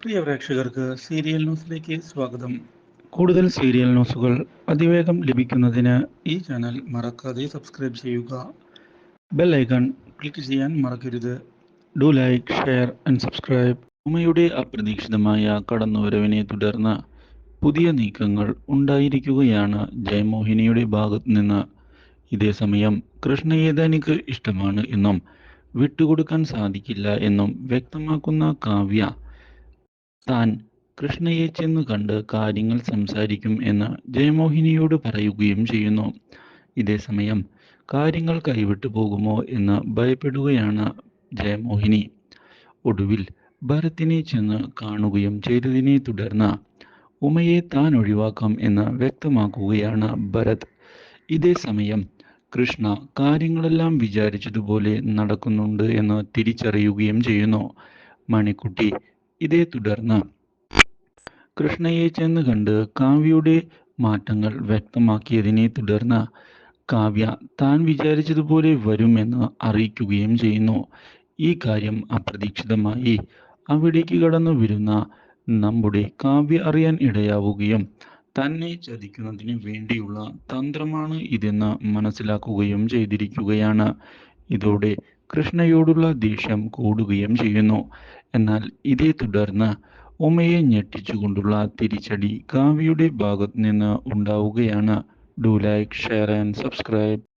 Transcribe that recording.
പ്രിയ പ്രേക്ഷകർക്ക് സീരിയൽ ന്യൂസിലേക്ക് സ്വാഗതം. കൂടുതൽ സീരിയൽ ന്യൂസുകൾ അതിവേഗം ലഭിക്കുന്നതിന് ഈ ചാനൽ മറക്കാതെ സബ്സ്ക്രൈബ് ചെയ്യുക. ബെൽ ഐക്കൺ ക്ലിക്ക് ചെയ്യാൻ മറക്കരുത്. Do like share and subscribe. ഉമയുടെ അപ്രതീക്ഷിതമായ കടന്നുവരവിനെ തുടർന്ന് പുതിയ നീക്കങ്ങൾ ഉണ്ടായിരിക്കുകയാണ് ജയമോഹിനിയുടെ ഭാഗത്തു നിന്ന് ഇതേസമയം കൃഷ്ണയെ തനിക്ക് ഇഷ്ടമാണ് എന്നും വിട്ടുകൊടുക്കാൻ സാധിക്കില്ല എന്നും വ്യക്തമാക്കുന്ന കാവ്യ താൻ കൃഷ്ണയെ ചെന്ന് കണ്ട് കാര്യങ്ങൾ സംസാരിക്കും എന്ന് ജയമോഹിനിയോട് പറയുകയും ചെയ്യുന്നു. ഇതേ സമയം കാര്യങ്ങൾ കൈവിട്ടു പോകുമോ എന്ന് ഭയപ്പെടുകയാണ് ജയമോഹിനി. ഒടുവിൽ ഭരത്തിനെ ചെന്ന് കാണുകയും ചെയ്തതിനെ തുടർന്ന് ഉമയെ താൻ ഒഴിവാക്കാം എന്ന് വ്യക്തമാക്കുകയാണ് ഭരത്. ഇതേ സമയം കൃഷ്ണ കാര്യങ്ങളെല്ലാം വിചാരിച്ചതുപോലെ നടക്കുന്നുണ്ട് എന്ന് തിരിച്ചറിയുകയും ചെയ്യുന്നു. മണിക്കുട്ടി ഇതേ തുടർന്ന് കൃഷ്ണയെ ചെന്ന് കണ്ട് കാവ്യയുടെ മാറ്റങ്ങൾ വ്യക്തമാക്കിയതിനെ തുടർന്ന് കാവ്യ താൻ വിചാരിച്ചതുപോലെ വരുമെന്ന് അറിയിക്കുകയും ചെയ്യുന്നു. ഈ കാര്യം അപ്രതീക്ഷിതമായി അവിടേക്ക് കടന്നു വരുന്ന നമ്മുടെ കാവ്യ അറിയാൻ ഇടയാവുകയും തന്നെ ചതിക്കുന്നതിന് വേണ്ടിയുള്ള തന്ത്രമാണ് ഇതെന്ന് മനസ്സിലാക്കുകയും ചെയ്തിരിക്കുകയാണ്. ഇതോടെ കൃഷ്ണയോടുള്ള ദേഷ്യം കൂടുകയും ചെയ്യുന്നു. എന്നാൽ ഇതേ തുടർന്ന് ഉമയെ ഞെട്ടിച്ചുകൊണ്ടുള്ള തിരിച്ചടി കാവ്യയുടെ ഭാഗത്ത് നിന്ന് ഉണ്ടാവുകയാണ്. Do like share and subscribe